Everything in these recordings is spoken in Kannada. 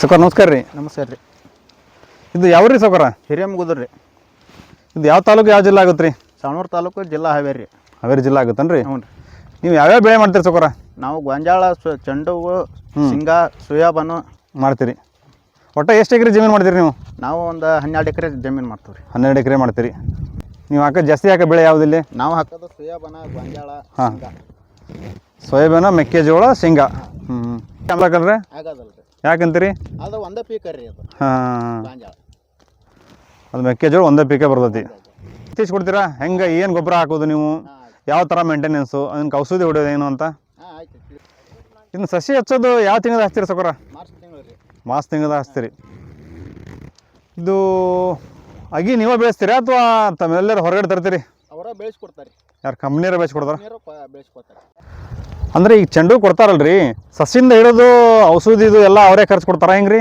ಸೌಕರ್ ನಮಸ್ಕಾರ ರೀ. ನಮಸ್ಕಾರ ರೀ. ಇದು ಯಾವ ರೀ ಸೌಕರ? ಹಿರಿಯಮ್ಮಗುದ್ರ ರೀ. ಇದು ಯಾವ ತಾಲೂಕು ಯಾವ ಜಿಲ್ಲೆ ಆಗುತ್ತೆ ರೀ ಸವಣೂರು ತಾಲೂಕು ಜಿಲ್ಲಾ ಹಾವೇರಿ ಹಾವೇರಿ ಜಿಲ್ಲೆ ಆಗುತ್ತೇನು ರೀ ಹ್ಞೂ ರೀ. ನೀವು ಯಾವ್ಯಾವ ಬೆಳೆ ಮಾಡ್ತೀರಿ ಸೌಕರ? ನಾವು ಗೊಂಜಾಳ ಸು ಚೆಂಡು ಹೂವು ಶೇಂಗಾ ಸೋಯಾಬಾನು. ಮಾಡ್ತೀರಿ. ಒಟ್ಟು ಎಷ್ಟು ಎಕರೆ ಜಮೀನು ಮಾಡ್ತೀರಿ ನೀವು? ನಾವು ಒಂದು ಹನ್ನೆರಡು ಎಕರೆ ಜಮೀನು ಮಾಡ್ತೀವಿ ರೀ. ಹನ್ನೆರಡು ಎಕರೆ ಮಾಡ್ತೀರಿ. ನೀವು ಹಾಕೋ ಜಾಸ್ತಿ ಹಾಕೋ ಬೆಳೆ ಯಾವುದಿಲ್ಲ ನಾವು ಹಾಕೋದು ಸೋಯಾಬಾನ ಗೊಂಜಾಳ ಹಾಂ. ಶೇಂಗಾ. ಸೋಯಾಬೀನ ಮೆಕ್ಕೆಜೋಳ ಶೇಂಗಾ. ಹ್ಞೂ ಆಗೋದಲ್ಲ ಯಾಕಂತೀರಿ? ಅದು ಒಂದೇ ಪೀಕ್ ರೀ ಅದು. ಹಾಂ. ಗೊಂಜಾಳ ಅದು ಮೆಕ್ಕೆಜೋಳ ಒಂದೇ ಪೀಕೆ ಬರ್ತೈತಿ. ಇತ್ತೀಚೆ ಕೊಡ್ತೀರಾ? ಹೆಂಗೆ ಏನು ಗೊಬ್ಬರ ಹಾಕೋದು ನೀವು? ಯಾವ ಥರ ಮೇಂಟೆನೆನ್ಸು ಅದಕ್ಕೆ ಔಷಧಿ ಹೊಡೆಯೋದು ಏನು ಅಂತ? ಇನ್ನು ಸಸಿ ಹಚ್ಚೋದು ಯಾವ ತಿಂಗಳ ಹಚ್ತೀರಿ ಸಕರ? ಮಾರ್ಚ್ ತಿಂಗಳು ಹಚ್ತೀರಿ ಇದು ಅಗಿ ನೀವೇ ಬೆಳೆಸ್ತೀರಾ ಅಥವಾ ತಮ್ಮೆಲ್ಲರೂ ಹೊರಗಡೆ ತರ್ತೀರಿ? ಅವರ ಬೆಳೆಸ್ಕೊಡ್ತಾರೆ ಯಾರು ಕಂಪ್ನಿಯರ ಬೆಳೆಸ್ಕೊಡ್ತಾರ ಬೆಳೆಸ್ಕೊಡ್ತಾರೆ ಅಂದ್ರೆ ಈಗ ಚೆಂಡು ಕೊಡ್ತಾರಲ್ರಿ? ಸಸಿಯಿಂದ ಹಿಡಿದು ಔಷಧಿ ಇದು ಎಲ್ಲ ಅವರೇ ಖರ್ಚು ಕೊಡ್ತಾರ ಹೆಂಗ್ರಿ?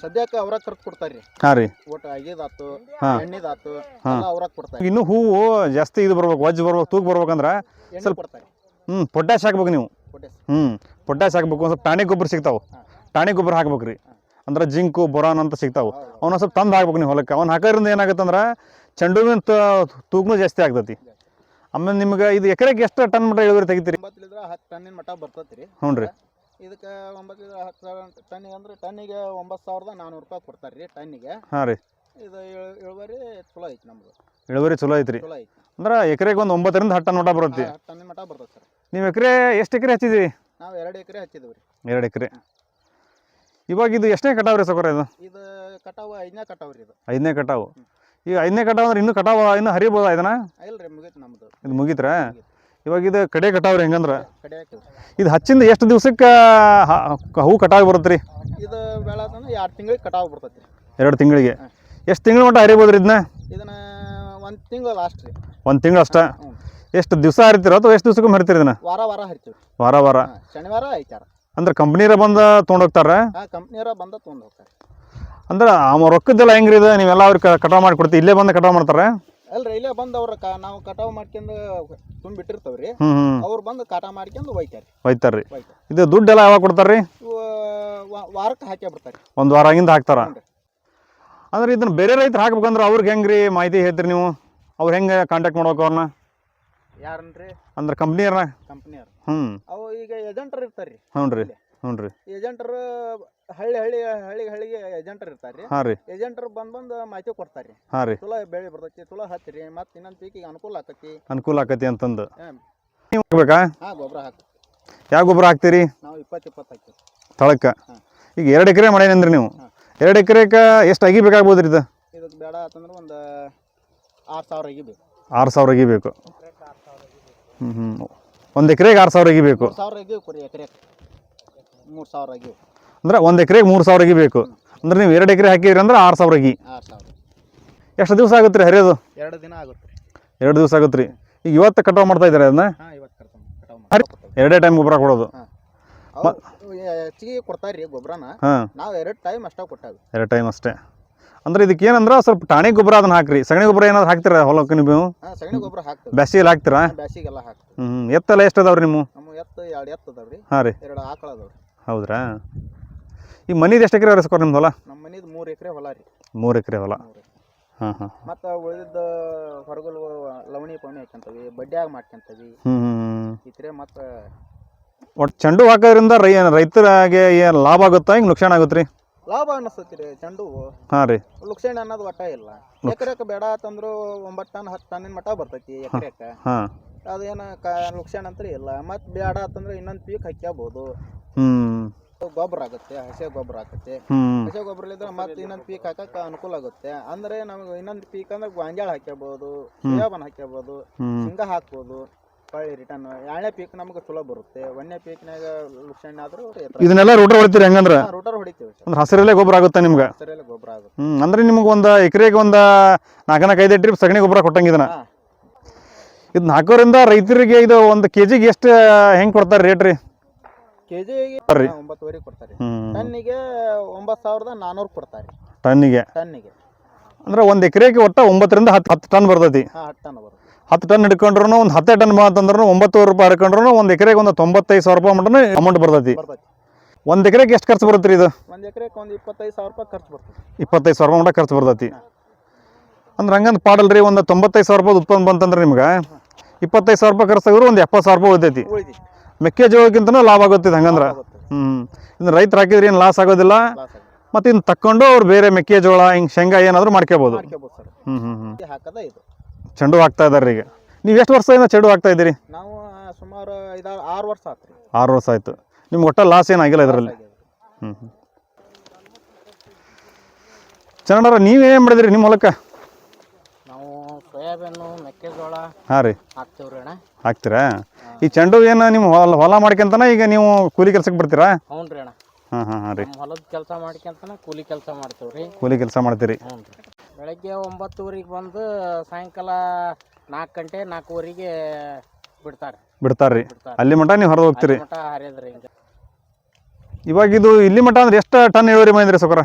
ಸದ್ಯಕ್ಕೆ ಅವ್ರ ಖರ್ಚು ಕೊಡ್ತಾರೆ ರೀ ಹಾಂ ರೀ. ಒಟ್ಟು ಆಗಿದಾತು ಹಾಂ. ಎಣ್ಣೆದಾತು ಎಲ್ಲ ಅವ್ರಾಗ ಕೊಡ್ತಾರೆ ಇನ್ನು ಹೂವು ಜಾಸ್ತಿ ಇದು ಬರ್ಬೇಕು ವಜ್ಜು ಬರ್ಬೇಕು ತೂಕ ಬರ್ಬೇಕಂದ್ರೆ ಸ್ವಲ್ಪ ಕೊಡ್ತಾರೆ ಹ್ಞೂ ಪೊಟ್ಯಾಶ್ ಹಾಕ್ಬೇಕು ನೀವು. ಕೊಟ್ಟೆ ಹ್ಞೂ ಪೊಟ್ಯಾಶ್ ಹಾಕ್ಬೇಕು ಒಂದು ಸ್ವಲ್ಪ ಟಾಣಿಕ್ ಗೊಬ್ಬರ ಸಿಗ್ತಾವೆ. ಟಾಣಿಕ್ ಗೊಬ್ಬರ ಹಾಕ್ಬೇಕು ರೀ ಅಂದ್ರೆ ಜಿಂಕು ಬೊರಾನ್ ಅಂತ ಸಿಗ್ತಾವೆ. ಅವನ್ನ ಸ್ವಲ್ಪ ತಂದು ಹಾಕ್ಬೇಕು ನೀವು ಹೊಲಕ್ಕೆ. ಅವ್ನು ಹಾಕೋದ್ರಿಂದ ಏನಾಗುತ್ತೆ ಅಂದ್ರೆ ಚೆಂಡು ಹೂವಿನ ತೂಕನೂ ಜಾಸ್ತಿ ಆಗ್ತೈತಿ. ಆಮೇಲೆ ನಿಮ್ಗೆ ಇದು ಎಕರೆಗೆ ಎಷ್ಟು ಟನ್ ಮಟ್ಟ ಇಳುವರಿ ತೆಗಿತೀರಿ? ಒಂಬತ್ತಲಿದ್ರ ಹತ್ತು ಟನ್ನಿನ ಮಟ್ಟ ಬರ್ತೈತಿ ರೀ ಹ್ಞೂ ರೀ ಇದಕ್ಕೆ ಒಂಬತ್ತಲಿದ್ರ ಹತ್ತು ಸಾವಿರ ಟನ್ನಿಗೆ ಅಂದ್ರೆ ಟನ್ನಿಗೆ ಒಂಬತ್ತು ಸಾವಿರದ ನಾನ್ನೂರು ರೂಪಾಯಿ ಕೊಡ್ತಾರೆ ರೀ ಟನ್ನಿಗೆ. ಹಾಂ ರೀ. ಇದು ಇಳು- ಇಳುವರಿ ಚಲೋ ಐತಿ ನಮ್ದು. ಇಳುವರಿ ಚಲೋ ಐತ್ರಿ. ಚಲೋ ಐತಿ ಅಂದ್ರೆ ಎಕರೆಗೆ ಒಂದು ಒಂಬತ್ತರಿಂದ ಹತ್ತು ಟನ್ ಮಟ್ಟ ಬರುತ್ತೆ. ಹತ್ತು ಟನ್ನಿನ ಮಟ್ಟ ಬರ್ತದೆ ಸರ್. ನೀವು ಎಕರೆ ಎಷ್ಟು ಎಕರೆ ಹಚ್ಚಿದ್ದೀರಿ ನಾವು ಎರಡು ಎಕರೆ ಹಚ್ಚಿದ್ದೀವಿ ರೀ. ಎರಡು ಎಕರೆ. ಇವಾಗ ಇದು ಎಷ್ಟನೇ ಕಟಾವು ರೀ ಸೌಕರ್ಯ ಇದು? ಇದು ಕಟಾವು ಐದನೇ ಕಟಾವು ರೀ ಇದು. ಐದನೇ ಕಟಾವು. ಈಗ ಐದನೇ ಕಟಾವ್ ಅಂದ್ರೆ ಇನ್ನು ಕಟಾವ್ ಇನ್ನು ಹರಿಬೋದಾ ಇದನ್ನ? ಮುಗೀತು ಇದು ಮುಗಿತ್ರ? ಇವಾಗ ಇದು ಕಡೆ ಕಟಾವ್ರಿ ರೀ ಹೆಂಗಂದ್ರೆ? ಕಡೆ ಇದು ಹಚ್ಚಿಂದ ಎಷ್ಟು ದಿವ್ಸಕ್ಕೆ ಹೂ ಕಟಾವು ಬರುತ್ತೆ ರೀ ಇದು ಎರಡು ತಿಂಗಳಿಗೆ ಕಟಾವು ಬರ್ತೈತಿ ಎರಡು ತಿಂಗಳಿಗೆ? ಎಷ್ಟು ತಿಂಗಳ ಮಟ್ಟ ಹರಿಬೋದ್ರಿ ಇದನ್ನ? ಇದನ್ನ ಒಂದು ತಿಂಗಳು ಲಾಸ್ಟ್ ರೀ. ಒಂದು ತಿಂಗಳು ಅಷ್ಟ? ಎಷ್ಟು ದಿವಸ ಹರಿತೀರ ಅಥವಾ ಎಷ್ಟು ದಿವ್ಸಕ್ಕೆ ಹರಿತೀರಿ ಇದನ್ನ? ವಾರ ವಾರ ಹರಿತೀವಿ ವಾರ ವಾರ. ಶನಿವಾರ ಐತಾರ. ಅಂದ್ರೆ ಕಂಪ್ನಿಯರ ಬಂದು ತೊಗೊಂಡೋಗ್ತಾರ ಕಂಪ್ನಿಯರ ಬಂದ ತೊಗೊಂಡು ಹೋಗ್ತಾರೆ ಅಂದ್ರೆ ಅವ ರೊಕ್ಕದ್ದೆಲ್ಲ ಹೆಂಗ್ರಿ ಇದು ನೀವೆಲ್ಲ ಅವ್ರಿಗೆ ಕಟಾವ್ ಮಾಡಿ ಕೊಡ್ತೀವಿ ಇಲ್ಲೇ ಬಂದು ಕಟಾವ್ ಮಾಡ್ತಾರೆ? ಅಲ್ರಿ ಇಲ್ಲೇ ಬಂದು ಅವ್ರ ಕ ನಾವು ಕಟಾವ್ ಮಾಡ್ಕೊಂಡು ತುಂಬಿಟ್ಟಿರ್ತಾವೆ ರೀ ಹ್ಞೂ ಹ್ಞೂ ಅವ್ರು ಬಂದು ಕಟಾವ್ ಮಾಡ್ಕೊಂಡು ಒಯ್ತಾರೆ ಒಯ್ತಾರೆ ರೀ ಒಯ್ತಾರೆ ಇದು ದುಡ್ಡೆಲ್ಲ ಯಾವಾಗ ಕೊಡ್ತಾರೆ ರೀ ಇವು ವಾ- ವಾರಕ್ಕೆ ಹಾಕಿ ಬಿಡ್ತಾರೆ ಒಂದು ವಾರ ಆಗಿಂದ ಹಾಕ್ತಾರ? ಹ್ಞೂ ರೀ. ಅಂದ್ರೆ ಇದನ್ನ ಬೇರೆ ರೈತರು ಹಾಕ್ಬೇಕಂದ್ರೆ ಅವ್ರಿಗೆ ಹೆಂಗೆ ರೀ ಮಾಹಿತಿ ಹೇಳ್ತೀರಿ ನೀವು? ಅವ್ರು ಹೆಂಗೆ ಕಾಂಟ್ಯಾಕ್ಟ್ ಮಾಡ್ಬೇಕು ಅವ್ರನ್ನ ಯಾರನ್ರಿ? ಅಂದ್ರೆ ಕಂಪ್ನಿಯವ್ರನ್ನ ಕಂಪ್ನಿಯವ್ರು ಹ್ಞೂ ಅವು ಈಗ ಏಜೆಂಟರ್ ಇರ್ತಾರೆ ರೀ ಹ್ಞೂ ರೀ ಹ್ಞೂ ರೀ ಏಜೆಂಟರ್ ಹಳ್ಳಿ ಹಳ್ಳಿ ಹಳ್ಳಿ ಹಳ್ಳಿಗೆ ಏಜೆಂಟರ್ ಇರ್ತಾರೆ ರೀ ಹಾಂ ರೀ. ಏಜೆಂಟರ್ ಬಂದು ಬಂದು ಮಾಹಿತಿ ಕೊಡ್ತಾರೆ ರೀ ಹಾಂ ರೀ. ಚಲೋ ಬೆಳೆ ಬರ್ತೈತಿ ಚಲೋ ಹತ್ತಿರಿ ಮತ್ತು ಇನ್ನೊಂದು ಪೀಕಿಗೆ ಅನುಕೂಲ ಆಕತಿ. ಅನುಕೂಲ ಆಕತಿ ಅಂತಂದು. ಹಾಂ ನೀವು ಹಾಕ್ಬೇಕಾ? ಹಾಂ ಗೊಬ್ಬರ ಹಾಕಿ ಯಾವ ಗೊಬ್ಬರ ಹಾಕ್ತೀರಿ? ನಾವು ಇಪ್ಪತ್ತು ಇಪ್ಪತ್ತು ಹಾಕ್ತೀವಿ. ತಳಕ್ಕೆ ಹಾಂ. ಈಗ ಎರಡು ಎಕರೆ ಮಾಡೇನಂದ್ರಿ ನೀವು? ಹಾಂ. ಎರಡು ಎಕರೆಗೆ ಎಷ್ಟು ಅಗಿ ಬೇಕಾಗ್ಬೋದು ರೀ ಇದು? ಇದಕ್ಕೆ ಬೇಡ ಅಂತಂದ್ರೆ ಒಂದು ಆರು ಸಾವಿರ ಅಗಿಬೇಕು ಆರು ಸಾವಿರ ಅಗಿ ಬೇಕು. ಹ್ಞೂ ಹ್ಞೂ ಒಂದು ಎಕರೆಗೆ ಆರು ಸಾವಿರ ಅಗಿ ಬೇಕು. ಸಾವಿರ ಕೊರಿ ಎಕರೆ ಮೂರು ಸಾವಿರ ಅಗಿವು ಅಂದ್ರೆ ಒಂದು ಎಕರೆಗೆ ಮೂರು ಸಾವಿರ ಅಗಿ ಬೇಕು. ಅಂದ್ರೆ ನೀವು ಎರಡು ಎಕರೆ ಹಾಕಿದ್ರಿ ಅಂದ್ರೆ ಆರು ಸಾವಿರ ಅಗಿ ಆರು ಸಾವಿರ. ಎಷ್ಟು ದಿವಸ ಆಗುತ್ತೆ ರೀ ಹರಿಯೋದು? ಎರಡು ದಿನ ಆಗುತ್ತೆ ಎರಡು ದಿವಸ ಆಗುತ್ತೆ ರೀ. ಈಗ ಇವತ್ತು ಕಟಾವು ಮಾಡ್ತಾ ಇದ್ದಾರೆ ಅದನ್ನ? ಹಾಂ ಇವತ್ತು ಕಟಾವು ಎರಡೇ ಟೈಮ್ ಗೊಬ್ಬರ ಕೊಡೋದು. ಹೆಚ್ಚಿಗೆ ಕೊಡ್ತಾರೆ ರೀ ಗೊಬ್ಬರನ. ಹಾಂ. ನಾವು ಎರಡು ಟೈಮ್ ಅಷ್ಟೇ ಕೊಟ್ಟಾಗ ಎರಡು ಟೈಮ್ ಅಷ್ಟೇ. ಅಂದ್ರೆ ಇದಕ್ಕೆ ಏನಂದ್ರೆ ಸ್ವಲ್ಪ ಟಾಣಿ ಗೊಬ್ಬರ ಅದನ್ನ ಹಾಕ್ರಿ. ಸಗಣಿ ಗೊಬ್ಬರ ಏನಾದ್ರು ಹಾಕ್ತೀರಾ ಹೊಲಕ್ಕೆ ನೀವು? ಹಾಂ ಸಗಣಿ ಗೊಬ್ಬರ ಹಾಕ್ತೀವಿ. ಬ್ಯಾಸಿಗೆಲ್ಲ ಹಾಕ್ತೀರಾ? ಬ್ಯಾಸಿಗೆಲ್ಲ ಹಾಕ್ತೀವಿ. ಹ್ಞೂ ಎತ್ತೆಲ್ಲ ಎಷ್ಟು ಅದಾವ್ರಿ ನಿಮ್ಮ ನಮ್ಮ ಎತ್ತು ಎರಡು ಎತ್ತು ಅದಾವ ರೀ ಹಾಂ ರೀ. ಎರಡು ಆಕಳ ಅದಾವ ರೀ ಹೌದ್ರಾ? ಈ ಮನಿದು ಎಷ್ಟು ಎಕರೆ ಅರಸ್ಕೊರ್ ನಿಮ್ದು ಹೊಲ? ನಮ್ಮ ಮನಿದು ಮೂರು ಎಕರೆ ಹೊಲ ರೀ. ಮೂರು ಎಕರೆ ಹೊಲ. ಹಾ ಹಾಂ ಮತ್ತು ಉಳಿದಿದ್ದ ಹೊರಗಲು ಲವಣಿ ಪವಣಿ ಹಾಕ್ಯಂತವಿ ಬಡ್ಡ್ಯಾಗ ಮಾಡ್ಕೊಂತವಿ. ಇತ್ರೆ ಮತ್ತು ಒಟ್ಟು ಚೆಂಡು ಹಾಕೋದ್ರಿಂದ ರೈ ರೈತರಿಗೆ ಏನು ಲಾಭ ಆಗುತ್ತಾ? ಹಿಂಗೆ ನುಕ್ಸಾನ ಆಗುತ್ತೆ ರೀ ಲಾಭ ಅನ್ನಿಸ್ತೈತಿ ರೀ ಚೆಂಡು. ಹಾಂ ರೀ. ಲುಕ್ಷಣೆ ಅನ್ನೋದು ಒಟ್ಟ ಇಲ್ಲ. ಎಕರೆಕ್ಕೆ ಬೇಡ ಅಂತಂದ್ರು ಒಂಬತ್ತು ಟನ್ ಹತ್ತು ಟನ್ನಿನ ಮಟ್ಟ ಬರ್ತೈತಿ ಎಕರೆಕ್ಕೆ ಹಾಂ. ಅದೇನು ಕ ಲುಕ್ಷಣ ಅಂತ ಇಲ್ಲ. ಮತ್ತು ಬೇಡ ಅಂತಂದ್ರೆ ಇನ್ನೊಂದು ಪೀಕ್ ಹಾಕ್ಯಬೋದು. ಹ್ಞೂ ಗೊಬ್ಬರ ಆಗುತ್ತೆ ಹಸೆ ಗೊಬ್ಬರ ಆಗುತ್ತೆ. ಹಸಿ ಹಸೆ ಗೊಬ್ಬರ ಇದ್ರೆ ಮತ್ತೆ ಇನ್ನೊಂದು ಪೀಕ್ ಹಾಕಕ್ಕೆ ಅನುಕೂಲ ಆಗುತ್ತೆ. ಅಂದ್ರೆ ನಮಗೆ ಇನ್ನೊಂದು ಪೀಕ್ ಅಂದ್ರೆ ಗೊಂಜಾಳ ಹಾಕ್ಯಬಹುದು ಸೋಯಾಬನ್ ಹಾಕ್ಯಬೋದು ಹ್ಞೂ ಶೇಂಗಾ ಹಾಕ್ಬೋದು ಹೊಳ್ಳಿ ರಿಟರ್ನ್ ಎರಡನೇ ಪೀಕ್ ನಮಗೆ ಚಲೋ ಬರುತ್ತೆ. ಒಂದನೇ ಪೀಕ್ನಾಗ ಲುಕ್ಷಣ ಆದ್ರೂ ಇದನ್ನೆಲ್ಲ ರೋಟರ್ ಹೊಡಿತೀರಿ ಹೆಂಗಂದ್ರ? ರೋಟರ್ ಹೊಡಿತೀವಿ ಸರ್. ಅಂದ್ರೆ ಹಸಿರಲ್ಲೇ ಗೊಬ್ಬರ ಆಗುತ್ತೆ ನಿಮ್ಗೆ? ಸರಿಯಲ್ಲ ಗೊಬ್ಬರ ಆಗುತ್ತೆ. ಹ್ಮ್ ಅಂದ್ರೆ ನಿಮ್ಗೆ ಒಂದು ಎಕರೆಗೆ ಒಂದು ನಾಲ್ಕು ನಾಲ್ಕು ಐದು ಟ್ರಿಪ್ ಸಗಣಿ ಗೊಬ್ಬರ ಕೊಟ್ಟಂಗ ಇದನ್ನ? ಹಾ. ಇದನ್ನ ಹಾಕೋದ್ರಿಂದ ರೈತರಿಗೆ ಇದು ಒಂದು ಕೆಜಿಗೆ ಎಷ್ಟು ಹೆಂಗೆ ಕೊಡ್ತಾರೆ ರೇಟ್ ರೀ? ಕೆಜಿಗೆ ಬರ್ರಿ. ಒಂಬತ್ತುವರೆ ಕೊಡ್ತಾರೆ. ಹ್ಞೂ ಟನ್ನಿಗೆ ಒಂಬತ್ತು ಸಾವಿರದ ನಾನೂರು ಕೊಡ್ತಾರೆ. ಟನ್ನಿಗೆ? ಟನ್ನಿಗೆ. ಅಂದ್ರೆ ಒಂದು ಎಕರೆಗೆ ಒಟ್ಟು ಒಂಬತ್ತರಿಂದ ಹತ್ತು ಹತ್ತು ಟನ್ ಬರ್ತೈತಿ. ಹಾಂ ಹತ್ತು ಟನ್ ಬರುತ್ತೆ. ಹತ್ತು ಟನ್ ಹಿಡ್ಕೊಂಡ್ರು ಒಂದು ಹತ್ತೇ ಟನ್ ಬಂತಂದ್ರೂ ಒಂಬತ್ತುವರೆ ರೂಪಾಯಿ ಹಿಡ್ಕೊಂಡ್ರು ಒಂದು ಎಕರೆಗೆ ಒಂದು ತೊಂಬತ್ತೈದು ಸಾವಿರ ರೂಪಾಯಿ ಮಟನ ಅಮೌಂಟ್ ಬರ್ತೈತಿ. ಬರ್ತೈತಿ. ಒಂದು ಎಕರೆಗೆ ಎಷ್ಟು ಖರ್ಚು ಬರುತ್ತೆ ರೀ ಇದು? ಒಂದು ಎಕರೆಗೆ ಒಂದು ಇಪ್ಪತ್ತೈದು ಸಾವಿರ ರೂಪಾಯಿ ಖರ್ಚು ಬರ್ತದೆ ಇಪ್ಪತ್ತೈದು ಸಾವಿರ ಮಟ್ಟ ಖರ್ಚು ಬರ್ತೈತಿ. ಅಂದ್ರೆ ಹಂಗಂತ ಪಾಡಲ್ರಿ ಒಂದು ತೊಂಬತ್ತೈದು ಸಾವಿರ ರೂಪಾಯಿ ಉತ್ಪನ್ನ ಬಂತಂದ್ರೆ ನಿಮ್ಗೆ ಇಪ್ಪತ್ತೈದು ಸಾವಿರ ರೂಪಾಯಿ ಖರ್ಚಾಗಿದ್ರು ಒಂದು ಎಪ್ಪತ್ತು ಸಾವಿರ ರೂಪಾಯಿ ಉಳಿತೈತಿ. ಉಳಿದಿ ಮೆಕ್ಕೆಜೋಳಕ್ಕಿಂತನೂ ಲಾಭ ಆಗುತ್ತೆ ಹಂಗಂದ್ರೆ. ಹ್ಮ್. ಹ್ಞೂ ಇನ್ನು ರೈತರು ಹಾಕಿದ್ರೆ ಏನು ಲಾಸ್ ಆಗೋದಿಲ್ಲ. ಮತ್ತೆ ಇನ್ನು ತಕ್ಕೊಂಡು ಅವ್ರು ಬೇರೆ ಮೆಕ್ಕೆಜೋಳ ಹಿಂಗೆ ಶೇಂಗಾ ಏನಾದರೂ ಮಾಡ್ಕೋಬೋದು ಹ್ಞೂ ಹ್ಞೂ ಹಾಕದ ಇದು. ಚೆಂಡು ಹಾಕ್ತಾ ಇದ್ದಾರೆ ಈಗ. ನೀವು ಎಷ್ಟು ವರ್ಷದಿಂದ ಚೆಂಡು ಹಾಕ್ತಾ ಇದ್ದೀರಿ? ನಾವು ಸುಮಾರು ಐದಾರು ಆರು ವರ್ಷ ಆತ್ರಿ. ಆರು ವರ್ಷ ಆಯಿತು. ನಿಮ್ಗೆ ಒಟ್ಟ ಲಾಸ್ ಏನಾಗಿಲ್ಲ ಇದರಲ್ಲಿ? ಹ್ಞೂ ಹ್ಞೂ ಚನ್ನಣ್ಣವ್ರ ನೀವೇನು ಮಾಡಿದ್ರಿ ನಿಮ್ಮ ಹೊಲಕ್ಕೆ? ಸೋಯಾಬೀನು ಮೆಕ್ಕೆಜೋಳ ಹಾಂ ರೀ. ಹಾಕ್ತೀವ್ರಿ ಅಣ್ಣ. ಹಾಕ್ತೀರಾ? ಈ ಚೆಂಡು ಏನು ನಿಮ್ಮ ಹೊಲ ಹೊಲ ಮಾಡ್ಕೊಂತನ ಈಗ ನೀವು ಕೂಲಿ ಕೆಲ್ಸಕ್ಕೆ ಬರ್ತೀರಾ? ಹ್ಞೂ ರೀ ಅಣ್ಣ. ಹಾಂ ಹಾಂ ಹಾಂ ರೀ. ನಮ್ಮ ಹೊಲದ ಕೆಲಸ ಮಾಡ್ಕೊಂತನ ಕೂಲಿ ಕೆಲಸ ಮಾಡ್ತೇವ್ರಿ. ಕೂಲಿ ಕೆಲಸ ಮಾಡ್ತೀರಿ. ಹ್ಞೂ ರೀ ಬೆಳಗ್ಗೆ ಒಂಬತ್ತುವರೆಗೆ ಬಂದು ಸಾಯಂಕಾಲ ನಾಲ್ಕು ಗಂಟೆ ನಾಲ್ಕೂವರೆಗೆ ಬಿಡ್ತಾರೆ. ಬಿಡ್ತಾರ್ರಿ ಬಿಡ್ತಾರೆ. ಅಲ್ಲಿ ಮಟ ನೀವು ಹೊರಗೆ ಹೋಗ್ತೀರಿ. ಮಟ ಹರಿಯದ್ರಿ ಹಿಂಗೆ ಇವಾಗ ಇದು ಇಲ್ಲಿ ಮಟ ಅಂದ್ರೆ ಎಷ್ಟು ಟನ್ ಇಳುವರಿ ಬಂದ್ರಿ ಸೊಕರ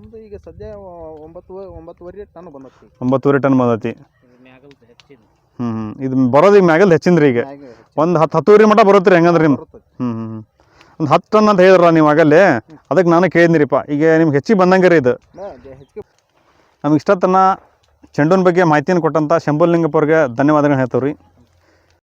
ನಮ್ದು ಈಗ ಸದ್ಯ ಒಂಬತ್ತು ಒಂಬತ್ತುವರೆ ಟನ್ ಬಂದತಿ. ಒಂಬತ್ತುವರೆ ಟನ್ ಬಂದೈತಿ. ಹ್ಞೂ ಹ್ಞೂ ಇದು ಬರೋದು ಈಗ ಮ್ಯಾಗಲ್ ಹೆಚ್ಚಿಂದ್ರಿ ಈಗ. ಒಂದು ಹತ್ತು ಹತ್ತುವರೆ ಮಟ್ಟ ಬರುತ್ತೆ ಹೆಂಗಂದ್ರೆ ನಿಮ್ಮ ಹ್ಞೂ ಹ್ಞೂ ಒಂದು ಹತ್ತು ಟನ್ ಅಂತ ಹೇಳಿದ್ರ ನೀವು ಆಗಲ್ಲೇ? ಅದಕ್ಕೆ ನಾನು ಕೇಳಿದ್ನಿರಿಪ್ಪ. ಈಗ ನಿಮ್ಗೆ ಹೆಚ್ಚಿಗೆ ಬಂದಂಗೆ ರೀ ಇದು ನಮ್ಗೆ ಇಷ್ಟ ತನ್ನ ಚೆಂಡುನ ಬಗ್ಗೆ ಮಾಹಿತಿಯನ್ನು ಕೊಟ್ಟಂಥ ಶಂಭುಲಿಂಗಪ್ಪ ಅವ್ರಿಗೆ ಧನ್ಯವಾದಗಳು ಹೇಳ್ತೇವೆ ರೀ